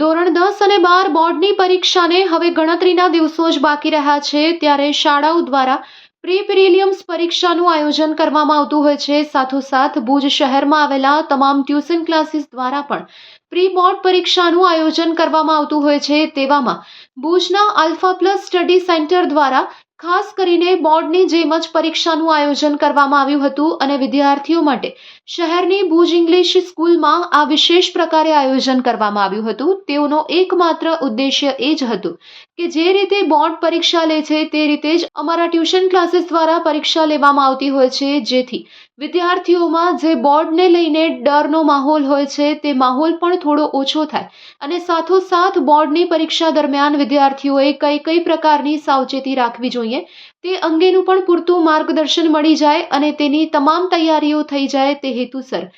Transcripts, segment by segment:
ધોરણ દસ અને બાર બોર્ડની પરીક્ષાને હવે ગણતરીના દિવસો જ બાકી રહ્યા છે. ત્યારે શાળાઓ દ્વારા પ્રી પ્રિલિયમ્સ પરીક્ષાનું આયોજન કરવામાં આવતું હોય છે. સાથોસાથ ભુજ શહેરમાં આવેલા તમામ ટ્યુશન ક્લાસીસ દ્વારા પણ પ્રી બોર્ડ પરીક્ષાનું આયોજન કરવામાં આવતું હોય છે. તેવામાં ભુજના આલ્ફા પ્લસ સ્ટડી સેન્ટર દ્વારા ખાસ કરીને બોર્ડની જેમ જ પરીક્ષાનું આયોજન કરવામાં આવ્યું હતું અને વિદ્યાર્થીઓ માટે શહેરની ભુજ ઇંગ્લિશ સ્કૂલમાં આ વિશેષ પ્રકારે આયોજન કરવામાં આવ્યું હતું. તેઓનો એકમાત્ર ઉદ્દેશ્ય એ જ હતું કે જે રીતે બોર્ડ પરીક્ષા લે છે તે રીતે જ અમારા ટ્યુશન ક્લાસીસ દ્વારા પરીક્ષા લેવામાં આવતી હોય છે. જેથી વિદ્યાર્થીઓમાં જે બોર્ડને લઈને ડરનો માહોલ હોય છે તે માહોલ પણ થોડો ઓછો થાય અને સાથોસાથ બોર્ડની પરીક્ષા દરમિયાન વિદ્યાર્થીઓએ કઈ કઈ પ્રકારની સાવચેતી રાખવી જોઈએ તે અંગેનું પણ પૂરતું માર્ગદર્શન મળી જાય અને તેની તમામ તૈયારીઓ થઈ જાય તે હેતુસર.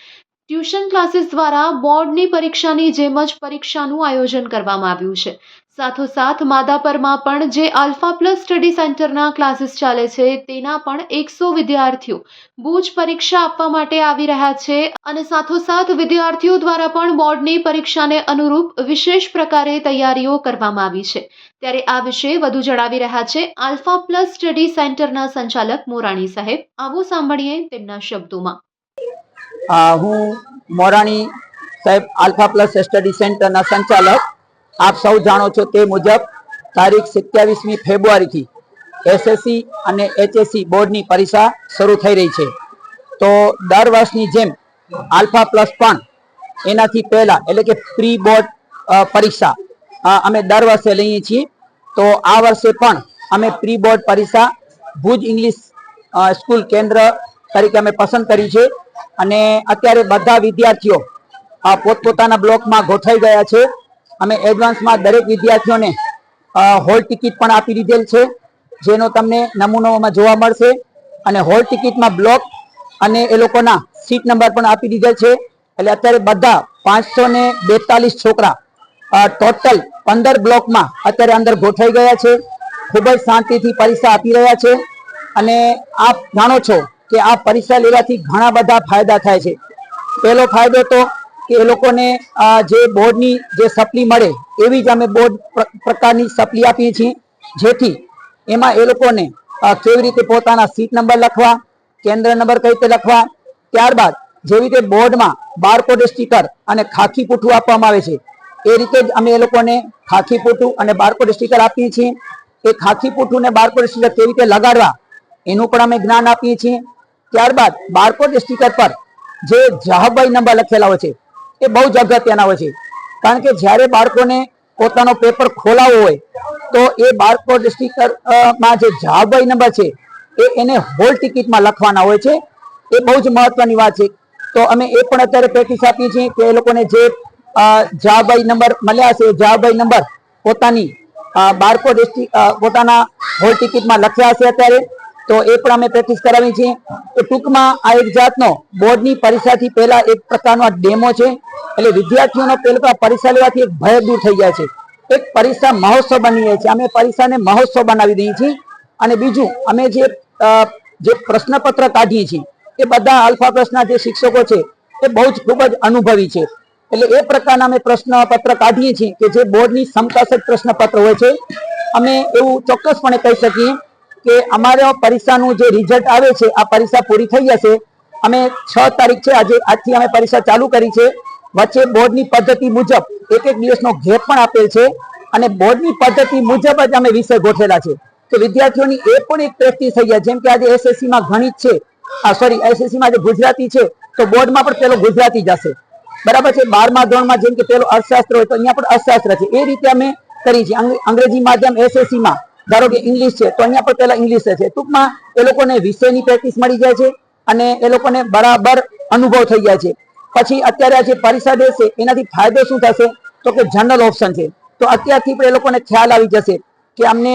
ટ્યુશન ક્લાસીસ દ્વારા બોર્ડની પરીક્ષાની જેમ જ પરીક્ષાનું આયોજન કરવામાં આવ્યું છે. સાથોસાથ માધાપરમાં પણ જે આલ્ફા પ્લસ સ્ટડી સેન્ટરના ક્લાસીસ ચાલે છે, તેના પણ એકસો વિદ્યાર્થીઓ ભુજ પરીક્ષા આપવા માટે આવી રહ્યા છે અને સાથોસાથ વિદ્યાર્થીઓ દ્વારા પણ બોર્ડની પરીક્ષાને અનુરૂપ વિશેષ પ્રકારે તૈયારીઓ કરવામાં આવી છે. ત્યારે આ વિશે વધુ જણાવી રહ્યા છે આલ્ફા પ્લસ સ્ટડી સેન્ટરના સંચાલક મોરાણી સાહેબ. આવો સાંભળીએ તેમના શબ્દોમાં. હું મોરાણી સાહેબ આલ્ફા પ્લસ સ્ટડી સેન્ટરના સંચાલક આપ સૌ જાણો છો તે મુજબ તારીખ સત્યાવીસમી ફેબ્રુઆરીથી એસએસસી અને એચએસસી બોર્ડની પરીક્ષા શરૂ થઈ રહી છે. તો દર વર્ષની જેમ આલ્ફા પ્લસ પણ એનાથી પહેલા એટલે કે પ્રી બોર્ડ પરીક્ષા અમે દર વર્ષે લઈએ છીએ. તો આ વર્ષે પણ અમે પ્રી બોર્ડ પરીક્ષા ભુજ ઇંગ્લિશ સ્કૂલ કેન્દ્ર તરીકે અમે પસંદ કરી છે. અને અત્યારે બધા વિદ્યાર્થીઓ પોતપોતાના બ્લોકમાં ગોઠવાઈ ગયા છે. અમે એડવાન્સમાં દરેક વિદ્યાર્થીઓને હોલ ટિકિટ પણ આપી દીધેલ છે, જેનો તમને નમૂનાઓમાં જોવા મળશે. અને હોલ ટિકિટમાં બ્લોક અને એ લોકોના સીટ નંબર પણ આપી દીધેલ છે. એટલે અત્યારે બધા પાંચસો ને બેતાલીસ છોકરા ટોટલ પંદર બ્લોકમાં અત્યારે અંદર ગોઠવાઈ ગયા છે. ખૂબ જ શાંતિથી પરીક્ષા આપી રહ્યા છે. અને આપ જાણો છો કે આ પરીક્ષા લેવાથી ઘણા બધા ફાયદા થાય છે. પહેલો ફાયદો તો કે એ લોકોને જે બોર્ડની જે સપ્લી મળે, એવી જ અમે બોર્ડ પ્રકારની સપ્લી આપીએ છીએ. જેથી એમાં એ લોકોને કેવી રીતે પોતાના સીટ નંબર લખવા, કેન્દ્ર નંબર કઈ રીતે લખવા, ત્યારબાદ જેવી રીતે બોર્ડમાં બારકોડ સ્ટીકર અને ખાખી પૂઠું આપવામાં આવે છે, એ રીતે જ અમે એ લોકોને ખાખી પૂઠું અને બારકોડ સ્ટીકર આપીએ છીએ. એ ખાખી પૂઠું અને બારકોડ સ્ટીકર કેવી રીતે લગાડવા, એનું પણ અમે જ્ઞાન આપીએ છીએ. ત્યારબાદ બારકોડ સ્ટીકર પર જે જવાબભાઈ નંબર લખેલા હોય છે એ બહુ જ અગત્યના હોય છે. કારણ કે જ્યારે બાળકોને પોતાનો પેપર ખોલાવવો હોય, તો એ બાળકો ડિસ્ટ્રિક્ટમાં જે જવાબભાઈ નંબર છે, એ એને હોલ ટિકિટમાં લખવાના હોય છે. એ બહુ જ મહત્વની વાત છે. તો અમે એ પણ અત્યારે પ્રેક્ટિસ આપીએ છીએ કે એ લોકોને જે જવાબભાઈ નંબર મળ્યા છે જવાબભાઈ નંબર પોતાની બાળકો ડિસ્ટ્રિક્ટ પોતાના હોલ ટિકિટમાં લખ્યા હશે અત્યારે. તો એ પણ અમે પ્રેક્ટિસ કરાવી છીએ તો ટૂંકમાં આ એક જાતનો બોર્ડની પરીક્ષાથી પહેલા એક પ્રકારનો આ ડેમો છે. એટલે વિદ્યાર્થીઓનો પહેલા પરીક્ષા લેવાથી એક ભય દૂર થઈ જાય છે. એક પરીક્ષા મહોત્સવ બની જાય છે. અમે પરીક્ષાને મહોત્સવ બનાવી દઈએ છીએ. અને બીજું, અમે જે જે પ્રશ્નપત્ર કાઢીએ છીએ, એ બધા આલ્ફા પ્લસના જે શિક્ષકો છે, એ બહુ જ ખૂબ જ અનુભવી છે. એટલે એ પ્રકારના અમે પ્રશ્નપત્ર કાઢીએ છીએ કે જે બોર્ડની સમકાસક પ્રશ્નપત્ર હોય છે. અમે એવું ચોક્કસપણે કહી શકીએ કે અમારા પરીક્ષાનું જે રિઝલ્ટ આવે છે, આ પરીક્ષા પૂરી થઈ જશે. અમે છ તારીખ છે, આજે આજથી અમે પરીક્ષા ચાલુ કરી છે. વચ્ચે બોર્ડની પદ્ધતિ મુજબ એક એક દિવસનો ગેપ પણ આપેલ છે અને બોર્ડની પદ્ધતિ મુજબ જ અમે વિષય ગોઠવેલા છે. તો વિદ્યાર્થીઓની એ પણ એક પ્રેક્ટિસ થઈ જાય જેમ કે આજે એસએસસીમાં ગણિત છે, આ સોરી એસએસસીમાં જે ગુજરાતી છે, તો બોર્ડમાં પણ પેલો ગુજરાતી જ હશે. બરાબર છે? બારમા ધોરણમાં જેમ કે પેલો અર્થશાસ્ત્ર હોય તો અહીંયા પણ અર્થશાસ્ત્ર છે. એ રીતે અમે કરી છે. અંગ્રેજી માધ્યમ એસએસસી માં ધારો કે ઇંગ્લિશ છે, તો અહીંયા પણ પહેલા ઇંગ્લિશ છે. ટૂંકમાં એ લોકોને વિષયની પ્રેક્ટિસ મળી જાય છે અને એ લોકોને બરાબર અનુભવ થઈ જાય છે. પછી અત્યારે આ જે પરીક્ષા દેશે એનાથી ફાયદો શું થશે? તો કે જનરલ ઓપ્શન છે. તો અત્યારથી પણ એ લોકોને ખ્યાલ આવી જશે કે અમને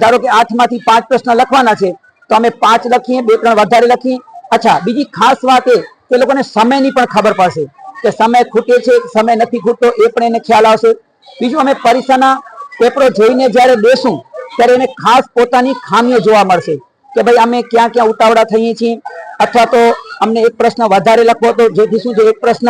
ધારો કે આઠમાંથી પાંચ પ્રશ્ન લખવાના છે, તો અમે પાંચ લખીએ, બે ત્રણ વધારે લખીએ. અચ્છા, બીજી ખાસ વાત એ કે લોકોને સમયની પણ ખબર પડશે કે સમય ખૂટે છે, સમય નથી ખૂટતો, એ પણ એને ખ્યાલ આવશે. બીજું, અમે પરીક્ષાના પેપરો જોઈને જ્યારે બેસું ત્યારે એને ખાસ પોતાની ખામીઓ જોવા મળશે કે ભાઈ અમે ક્યાં ક્યાં ઉતાવળા થઈએ છીએ. અથવા તો અમને એક પ્રશ્ન વધારે લખવો હતો જેથી શું છે, એક પ્રશ્ન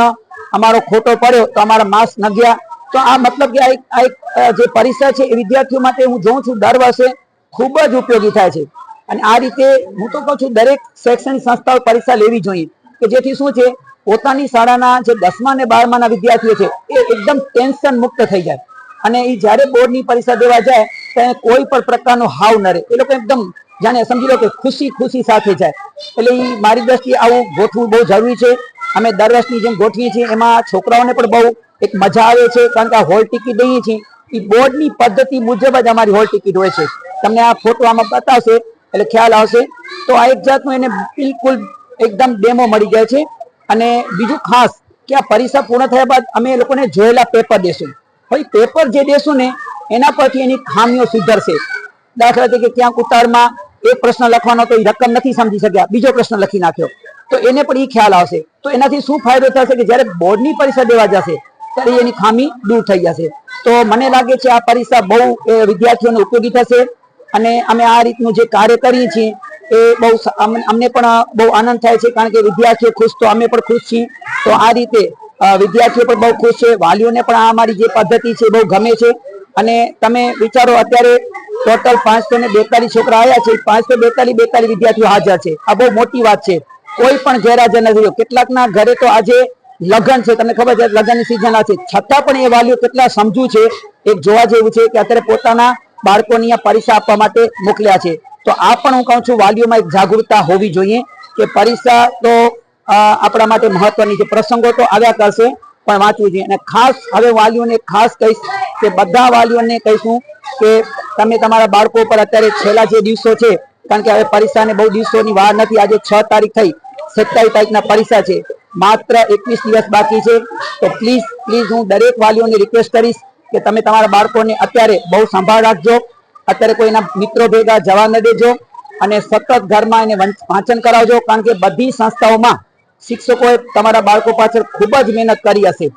અમારો ખોટો પડ્યો તો અમારા માસ ન ગયા. તો આ મતલબ કે આ એક, આ જે પરીક્ષા છે એ વિદ્યાર્થીઓ માટે હું જોઉં છું દર વર્ષે ખૂબ જ ઉપયોગી થાય છે. અને આ રીતે હું તો કહું છું દરેક શૈક્ષણિક સંસ્થાઓ પરીક્ષા લેવી જોઈએ. કે જેથી શું છે, પોતાની શાળાના જે દસમા અને બારમાના વિદ્યાર્થીઓ છે એ એકદમ ટેન્શન મુક્ત થઈ જાય. અને એ જ્યારે બોર્ડની પરીક્ષા દેવા જાય ત્યારે કોઈ પણ પ્રકારનો હાવ ન રહે. એ લોકો એકદમ જાણે સમજી લો કે ખુશી ખુશી સાથે જાય. એટલે એ મારી દ્રષ્ટિએ આવું ગોઠવું બહુ જરૂરી છે. અમે દર વર્ષની જેમ ગોઠવીએ છીએ, એમાં છોકરાઓને પણ બહુ એક મજા આવે છે, કારણ કે આ હોલ ટિકિટ દઈએ છીએ. એ બોર્ડની પદ્ધતિ મુજબ જ અમારી હોલ ટિકિટ હોય છે. તમને આ ફોટો આમાં બતાવશે, એટલે ખ્યાલ આવશે. તો આ એક જાતનું એને બિલકુલ એકદમ ડેમો મળી જાય છે. અને બીજું ખાસ, કે આ પરીક્ષા પૂર્ણ થયા બાદ અમે એ લોકોને જોયેલા પેપર દેશું. હવે પેપર જે દેશું ને એના પરથી એની ખામીઓ સુધરશે. દાખલા તરીકે ક્યાંક ઉતારમાં એક પ્રશ્ન લખવાનો તો એ રકમ નથી સમજી શક્યા. બીજો પ્રશ્ન લખી નાખ્યો. તો એને પણ એ ખ્યાલ આવશે. તો એનાથી શું ફાયદો થશે કે જ્યારે બોર્ડની પરીક્ષા દેવા જશે, ત્યારે એની ખામી દૂર થઈ જશે. તો મને લાગે છે આ પરીક્ષા બહુ વિદ્યાર્થીઓને ઉપયોગી થશે અને અમે આ રીતનું જે કાર્ય કરીએ છીએ, એ બહુ અમને પણ બહુ આનંદ થાય છે, કારણ કે વિદ્યાર્થીઓ ખુશ તો અમે પણ ખુશ છીએ. તો આ રીતે વિદ્યાર્થીઓ પણ બહુ ખુશ છે. વાલીઓને પણ આ અમારી જે પદ્ધતિ છે બહુ ગમે છે. અને તમે વિચારો, અત્યારે ટોટલ પાંચસો ને બેતાલીસ છોકરા આવ્યા છે. પાંચસો બેતાલીસ બેતાલીસ વિદ્યાર્થીઓ હાજર છે. આ બહુ મોટી વાત છે. કોઈ પણ ગેરહાજર નથી. કેટલાકના ઘરે તો આજે લગ્ન છે. તમને ખબર છે, લગ્નની સિઝન છે. છતાં પણ એ વાલીઓ કેટલા સમજુ છે. એક જોવા જેવું છે કે અત્યારે પોતાના બાળકોની આ પરીક્ષા આપવા માટે મોકલ્યા છે. તો આ પણ હું કહું છું, વાલીઓમાં એક જાગૃતતા હોવી જોઈએ કે પરીક્ષા તો આપણા માટે મહત્વની છે. પ્રસંગો તો આવ્યા કરશે. પણ વાંચવું જોઈએ. અને ખાસ હવે વાલીઓને ખાસ કહીશ કે બધા વાલીઓને કહીશું કે તમે તમારા બાળકો પર અત્યારે છેલ્લા જે દિવસો છે, કારણ કે હવે પરીક્ષાને બહુ દિવસોની વાર નથી, આજે છ તારીખ થઈ, સત્તાવીસ તારીખના પરીક્ષા છે. માત્ર એકવીસ દિવસ બાકી છે. તો પ્લીઝ પ્લીઝ હું દરેક વાલીઓને રિક્વેસ્ટ કરીશ કે તમે તમારા બાળકોને અત્યારે બહુ સંભાળ રાખજો. અત્યારે કોઈના મિત્રો ભેગા જવા ન દેજો. અને સતત ઘરમાં એને વાંચન કરાવજો, કારણ કે બધી સંસ્થાઓમાં શિક્ષકોએ તમારા બાળકો પાછળ ખૂબ જ મહેનત કરી હશે.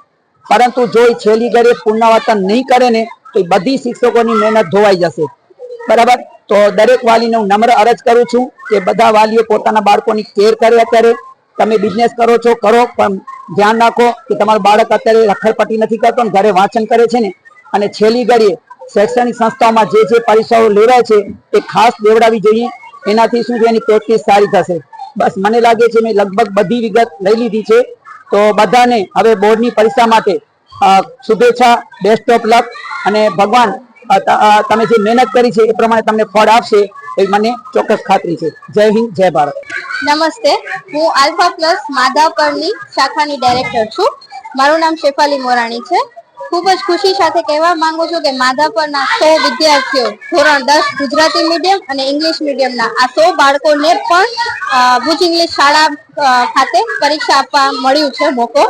પરંતુ જો એ છેલ્લી ઘડીએ પુનરાવર્તન નહીં કરે ને, તો બધી શિક્ષકોની મહેનત ધોવાઈ જશે. બરાબર? તો દરેક વાલીને હું નમ્ર અરજ કરું છું કે બધા વાલીઓ પોતાના બાળકોની કેર કરે અત્યારે. તમે બિઝનેસ કરો છો, કરો, પણ ધ્યાન રાખો કે તમારું બાળક અત્યારે રખડપટ્ટી નથી કરતો ને ઘરે વાંચન કરે છે ને. અને છેલ્લી ઘડીએ શૈક્ષણિક સંસ્થાઓમાં જે જે પરીક્ષાઓ લેવાય છે, એ ખાસ દેવડાવી જોઈએ. એનાથી શું છે? એની પ્રેક્ટિસ સારી થશે. બસ મને લાગે છે મેં લગભગ બધી વિગત લઈ લીધી છે. તો બધાને હવે બોર્ડની પરીક્ષા માટે શુભેચ્છા બેસ્ટ ઓફ લક અને ભગવાન તમે જે મહેનત કરી છે એ પ્રમાણે તમને ફળ આપશે એ મને ચોક્કસ ખાતરી છે. જય હિન્દ, જય ભારત. નમસ્તે, હું આલ્ફા પ્લસ માધાપરની શાખાની ડાયરેક્ટર છું. મારું નામ શેફાલી મોરાણી છે. ખૂબ જ ખુશી સાથે કહેવા માંગુ છું કે માધાપરના સો વિદ્યાર્થીઓ, ધોરણ દસ ગુજરાતી મીડિયમ અને ઇંગ્લિશ મીડિયમના આ સો બાળકોને પણ ભુજ ઇંગ્લિશ શાળા ખાતે પરીક્ષા આપવા મળ્યું છે મોકો.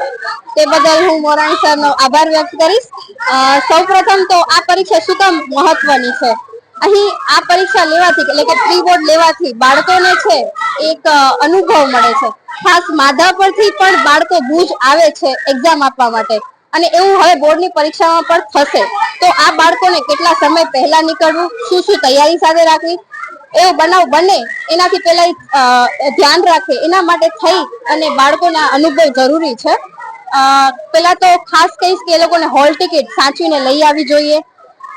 તે બદલ હું મોરાણી સરનો આભાર વ્યક્ત કરીશ. સૌ પ્રથમ તો આ પરીક્ષા શું મહત્વની છે. અહીં આ પરીક્ષા લેવાથી એટલે કે પ્રી બોર્ડ લેવાથી બાળકોને છે એક અનુભવ મળે છે. ખાસ માધા પરથી પણ બાળકો ભુજ આવે છે એક્ઝામ આપવા માટે. અને એવું હવે બોર્ડની પરીક્ષામાં પણ થશે. તો આ બાળકોને કેટલા સમય પહેલા નીકળવું? શું શું તૈયારી સાથે રાખવી? એવો બનાવ બને, એનાથી પહેલા ધ્યાન રાખે. એના માટે થઈ અને બાળકોના અનુભવ જરૂરી છે. પેલા તો ખાસ કહીશ કે એ લોકોને હોલ ટિકિટ સાચવીને લઈ આવી જોઈએ.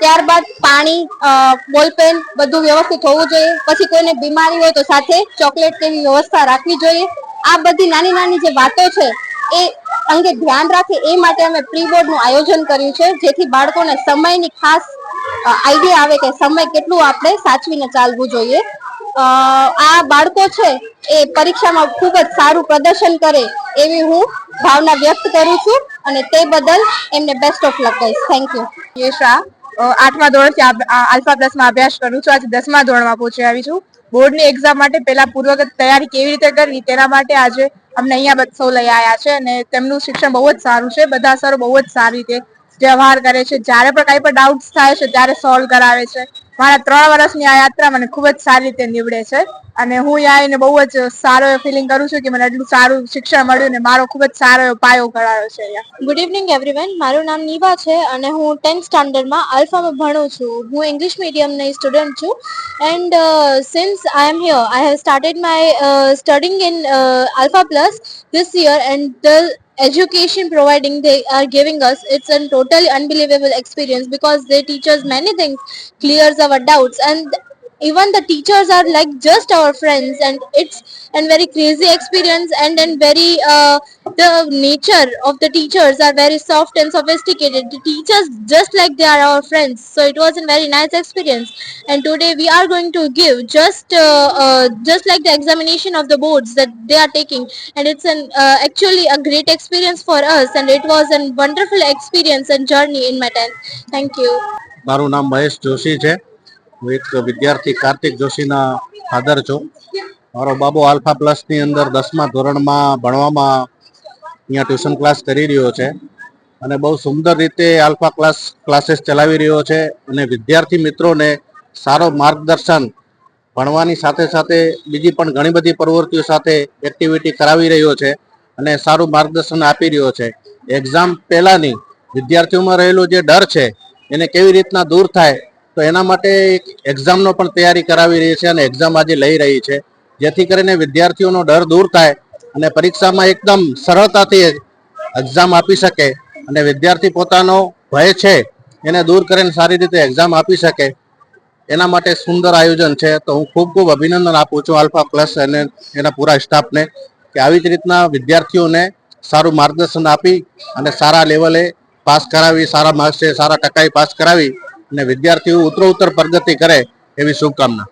ત્યારબાદ પાણી બોલપેન બધું વ્યવસ્થિત હોવું જોઈએ. પછી કોઈને બીમારી હોય તો સાથે ચોકલેટ કેવી વ્યવસ્થા રાખવી જોઈએ. આ બધી નાની નાની જે વાતો છે, એ અંગે ધ્યાન રાખે એ માટે અમે પ્રી બોર્ડનું આયોજન કર્યું છે, જેથી બાળકોને સમયની ખાસ આઈડિયા આવે કે સમય કેટલું આપણે સાચવીને ચાલવું જોઈએ. આ બાળકો છે એ પરીક્ષામાં ખૂબ જ સારું પ્રદર્શન કરે એવી હું ભાવના વ્યક્ત કરું છું અને તે બદલ એમને બેસ્ટ ઓફ લક કહીશ. થેન્ક યુ યશા આઠમા ધોરણથી આલ્ફા પ્લસમાં અભ્યાસ કરું છું. આજે દસમા ધોરણમાં પહોંચી આવી છું. બોર્ડની એક્ઝામ માટે પહેલા પૂર્વગત તૈયારી કેવી રીતે કરવી તેના માટે આજે અમને અહીંયા સૌ લઈ આવ્યા છે અને તેમનું શિક્ષણ બહુ જ સારું છે. બધા સર બહુ જ સારી રીતે વ્યવહાર કરે છે. જ્યારે પણ કાંઈ પણ ડાઉટ્સ થાય છે, ત્યારે સોલ્વ કરાવે છે. મારા ત્રણ વર્ષની આ યાત્રા મને ખૂબ જ સારી રીતે નીવડે છે અને હું અહીંયા આવીને બહુ જ સારો ફિલિંગ કરું છું કે મને એટલું સારું શિક્ષણ મળ્યું ને મારો ખૂબ જ સારો એવો પાયો કરાયો છે અહીંયા. ગુડ ઇવનિંગ એવરીવન મારું નામ નીવા છે અને હું ટેન્થ સ્ટાન્ડર્ડમાં આલ્ફામાં ભણું છું. હું ઇંગ્લિશ મીડિયમની સ્ટુડન્ટ છું and since I am here I have started my studying in Alpha Plus this year and the education providing they are giving us it's a totally unbelievable experience because they teach us many things clears our doubts and even the teachers are like just our friends and it's a very crazy experience and then very uh, the nature of the teachers are very soft and sophisticated the teachers just like they are our friends so it was a very nice experience and today we are going to give just uh, uh, just like the examination of the boards that they are taking and it's an uh, actually a great experience for us and it was a wonderful experience and journey in my 10th thank you મારું નામ મહેશ જોશી છે હું એક વિદ્યાર્થી Kartik જોશીના father છું. મારો બાબો alpha પ્લસની અંદર દસમા ધોરણમાં ભણવામાં અહીંયા ટ્યુશન ક્લાસ કરી રહ્યો છે અને બહુ સુંદર રીતે આલ્ફા ક્લાસ ક્લાસીસ ચલાવી રહ્યો છે અને વિદ્યાર્થી મિત્રોને સારો માર્ગદર્શન ભણવાની સાથે સાથે બીજી પણ ઘણી બધી પ્રવૃત્તિઓ સાથે એક્ટિવિટી કરાવી રહ્યો છે અને સારું માર્ગદર્શન આપી રહ્યો છે. એક્ઝામ પહેલાંની વિદ્યાર્થીઓમાં રહેલો જે ડર છે એને કેવી રીતના દૂર થાય તો એના માટે એક એક્ઝામનો પણ તૈયારી કરાવી રહી છે અને એક્ઝામ આજે લઈ રહી છે. જેથી કરીને વિદ્યાર્થીઓનો ડર દૂર થાય અને પરીક્ષામાં એકદમ સરળતાથી એક્ઝામ આપી શકે અને વિદ્યાર્થી પોતાનો ભય છે એને દૂર કરીને સારી રીતે એક્ઝામ આપી શકે. એના માટે સુંદર આયોજન છે. તો હું ખૂબ ખૂબ અભિનંદન આપું છું આલ્ફા પ્લસ અને એના પૂરા સ્ટાફને કે આવી જ રીતના વિદ્યાર્થીઓને સારું માર્ગદર્શન આપી અને સારા લેવલે પાસ કરાવી, સારા માર્ક્સે સારા ટકાએ પાસ કરાવી અને વિદ્યાર્થીઓ ઉત્તરોત્તર પ્રગતિ કરે એવી શુભકામના.